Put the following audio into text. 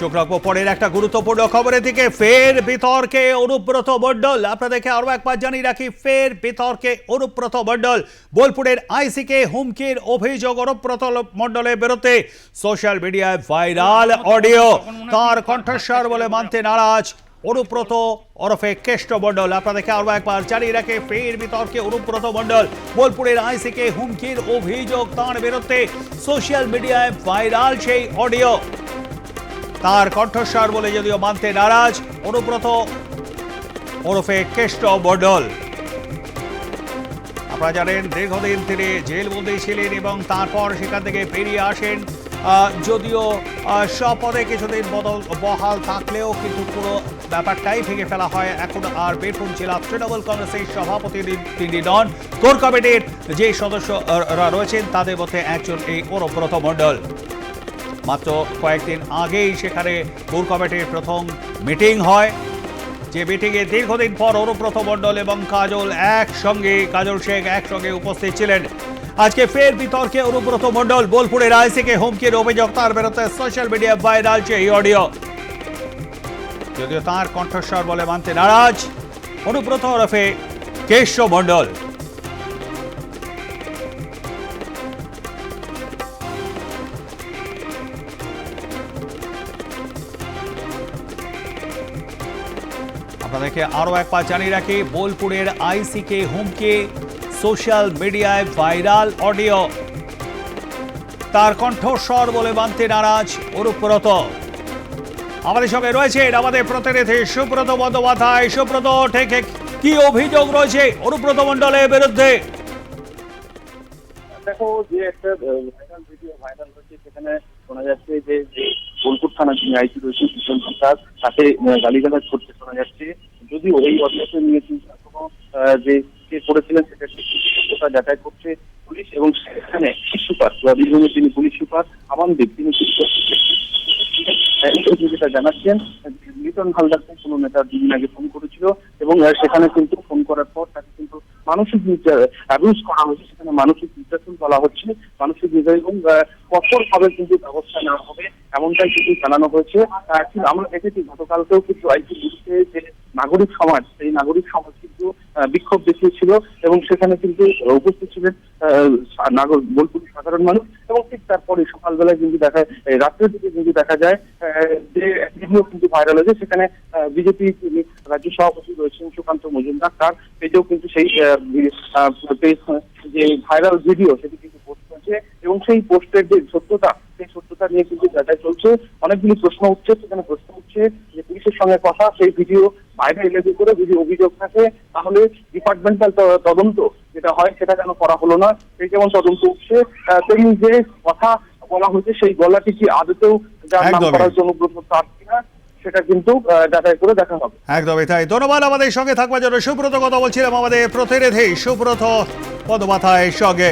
চোখ রাখব পরের একটা গুরুত্বপূর্ণ খবরের দিকে, ফের বিতর্কে অনুব্রত মণ্ডল। আপনাদেরকে আরও একবার জানিয়ে রাখি, ফের বিতর্কে অনুব্রত মণ্ডল। বোলপুরের আইসিকে হুমকির অভিযোগ অনুব্রত মণ্ডলের বিরুদ্ধে। সোশ্যাল মিডিয়ায় ভাইরাল অডিও। তার কণ্ঠস্বর বলে মানতে নারাজ অনুব্রত ওরফে কেষ্ট মণ্ডল। আপনাদেরকে আরও একবার জানিয়ে রাখে, ফের বিতর্কে অনুব্রত মণ্ডল। বোলপুরের আইসিকে হুমকির অভিযোগ তার বিরুদ্ধে। সোশ্যাল মিডিয়ায় ভাইরাল সেই অডিও। তার কণ্ঠস্বর বলে যদিও মানতে নারাজ, অনুব্রত ওরফে কেষ্ট মণ্ডল আপনারা জানেন, দীর্ঘদিন তিনি জেলবন্দি ছিলেন এবং তারপর সেখান থেকে বেরিয়ে আসেন। যদিও সপদে কিছুদিন বদল, বহাল থাকলেও কিন্তু পুরো ব্যাপারটাই ভেঙে ফেলা হয়। এখন আর বীরভূম জেলা তৃণমূল কংগ্রেসের সভাপতি তিনি- তিনি নন। কোর কমিটির যে সদস্যরা রয়েছেন, তাদের মধ্যে একজন এই অনুব্রত মণ্ডল। মাত্র কয়েকদিন আগেই সেখানে কোর কমিটির প্রথম মিটিং হয়। যে মিটিংয়ে দীর্ঘদিন পর অনুব্রত মণ্ডল এবং কাজল একসঙ্গে, কাজল শেখ একসঙ্গে উপস্থিত ছিলেন। আজকে ফের বিতর্কে অনুব্রত মণ্ডল বোলপুরের আইসিকে হুমকির অভিযোগ, তার বিরুদ্ধে সোশ্যাল মিডিয়া ভাইরাল এই অডিও। যদিও তার কণ্ঠস্বর বলে মানতে নারাজ, অনুব্রত ওরফে কেশব মণ্ডল। আপনাদেরকে আরও একবার জানিয়ে রাখি, বোলপুরের আইসিকে হুমকি, সোশ্যাল মিডিয়ায় ভাইরাল অডিও। তার কণ্ঠস্বর বলে মানতে নারাজ অনুব্রত। আমাদের সঙ্গে রয়েছেন আমাদের প্রতিনিধি সুব্রত বন্দ্যোপাধ্যায়। সুব্রত, ঠিক কি অভিযোগ রয়েছে অনুব্রত মন্ডলের বিরুদ্ধে? দেখো, যে একটা ভাইরাল ভিডিও ভাইরাল হচ্ছে সেখানে শোনা যাচ্ছে যে বোলপুর থানা যিনি আইসি রয়েছে কিশোর সরকার, তাকে গালিগালাজ করতে শোনা যাচ্ছে। যদিও এই অডিওতে নিয়ে এখনও যে কে করেছিলেন, সেটা সত্যতা যাচাই করছে পুলিশ এবং সেখানে সুপার বীরভূমের যিনি পুলিশ সুপার আমান দেব তিনি যেটা জানাচ্ছেন, লিটন হালদারকে কোনো নেতা দুদিন আগে ফোন করেছিল এবং সেখানে কিন্তু ফোন করার পর তাকে কিন্তু মানসিক অ্যাবিউজ করা হয়েছে। সেখানে মানসিক নির্যাতন বলা হচ্ছে। মানসিক নির্যাতন এবং কঠোর ভাবে কিন্তু ব্যবস্থা নেওয়া হবে। এমনটাই কিন্তু জানানো হয়েছে। আমরা দেখেছি গতকালকেও কিন্তু আইসি বিরুদ্ধে যে নাগরিক সমাজ, সেই নাগরিক সমাজ কিন্তু বিক্ষোভ দেখিয়েছিল এবং সেখানে কিন্তু উপস্থিত ছিলেন নাগর বোলপুর সাধারণ মানুষ এবং ঠিক তারপরে সকালবেলায় কিন্তু দেখা রাত্রের দিকে কিন্তু দেখা যায় যে ভিডিও কিন্তু ভাইরাল হয়েছে। সেখানে বিজেপি রাজ্য সভাপতি রয়েছেন সুকান্ত মজুমদার, তার পেজেও কিন্তু সেই যে ভাইরাল ভিডিও সেটি কিন্তু পোস্ট করেছে এবং সেই পোস্টের যে সত্যতা সেই সত্যতা নিয়ে কিন্তু যাচাই চলছে অনেকগুলি প্রশ্ন উঠছে সেখানে প্রশ্ন উঠছে যে পুলিশের সঙ্গে কথা সেই ভিডিও বাইরে এলেজি করে যদি অভিযোগ থাকে তাহলে ডিপার্টমেন্টাল তদন্ত যেটা হয় সেটা কেন করা হলো না। সেই যেমন তদন্ত উঠছে তেমনি যে কথা বলা হয়েছে সেই গলাটি কি আদতেও যার নাম করার জন্য তার কিনা সেটা কিন্তু আহ, যাচাই করে দেখা হবে। একদমই তাই। ধন্যবাদ আমাদের সঙ্গে থাকবার জন্য। সুব্রত কথা বলছিলাম আমাদের প্রতিনিধি। সুব্রত বন্দ্যোপাধ্যায়ের সঙ্গে।